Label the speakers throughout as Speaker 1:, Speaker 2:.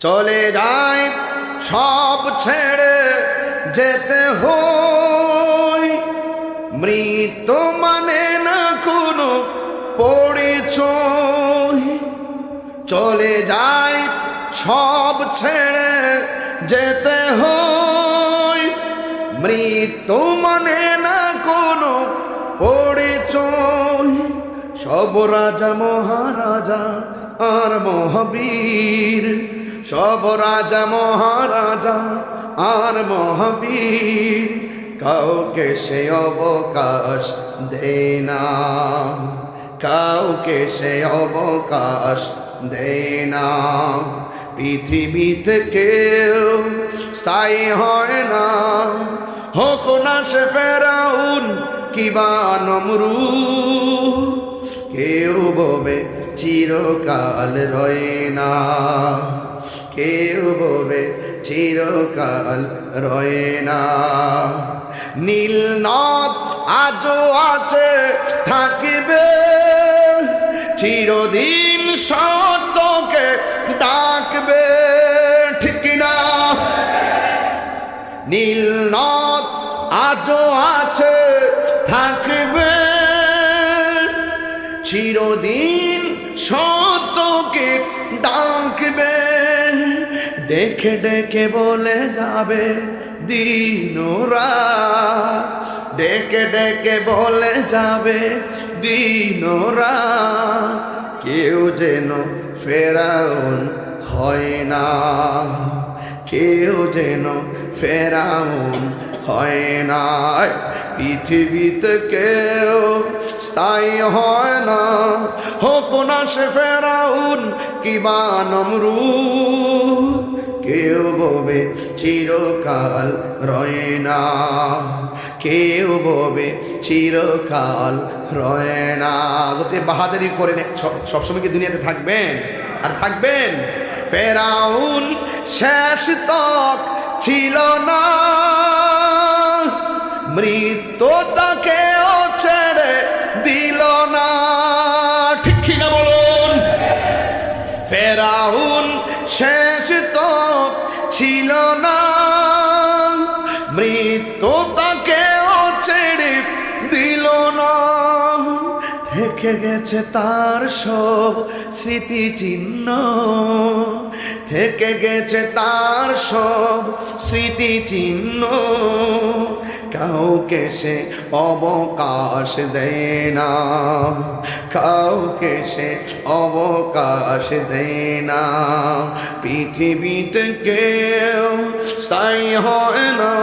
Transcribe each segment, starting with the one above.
Speaker 1: চলে যায় সব ছেড়ে যেতে হয় মৃত্যু মানে না কোনো পরিচয়। চলে যায় সব ছেড়ে যেতে হয় মৃত্যু মানে না কোনো পরিচয়। সব রাজা, মহারাজা আর মহাবীর সব রাজা মহারাজা আর মহাবীর, কাউকে সে অবকাশ দেয় না। কাউকে সে অবকাশ দেয় না। পৃথিবীতে কেউ স্থায়ী হয় না। হোক না সে ফেরাউন কিবা নমরু কেউ ববে চিরকাল রয়ে না। কেউ ববে চিরকাল রয়ে না। নীল নদ আজও আছে, থাকিবে। চিরদিন সত্যকে ডাকবে, ঠিক না নীল নদ আজও আছে, থাকবে। চিরদিন সত্যকে ডাকবে ডেকে ডেকে বলে যাবে দিন ডেকে ডেকে বলে যাবে দিন কেউ যেন ফেরাউন হয় না। কেউ যেন ফেরাউন হয় না পৃথিবীতে কেউ স্থায়ী হয় না। হোক না সে ফেরাউন কিবা নমরু কেউ ববে চিরকাল রয়ে না। কেউ ববে চিরকাল রয়ে না। যদি বাহাদারি করে সবসময় কি দুনিয়াতে থাকবেন? আর থাকবেন? ফেরাউন শেষ তক ছিল না। মৃত্যু তাকেও ছেড়ে দিল না। ঠিক কি না বলুন? ফেরাউন শেষ তো ছিল না। মৃত্যু তাকেও ছেড়ে দিল না। থেকে গেছে তার সব স্মৃতি চিহ্ন থেকে গেছে তার সব স্মৃতি চিহ্ন কাউকে সে অবকাশ দেয় না। কাউকে সে অবকাশ দেয় না। পৃথিবীতে কেউ স্থায়ী হয় না।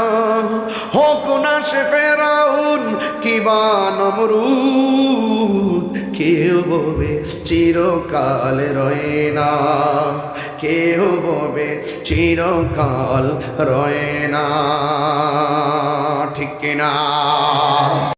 Speaker 1: হোক না সে ফেরাউন কিবা নমরুদ, কেউ ববে চিরকাল রয়ে না। কেউ হবে চিরকাল রয়ে না। ঠিক কিনা?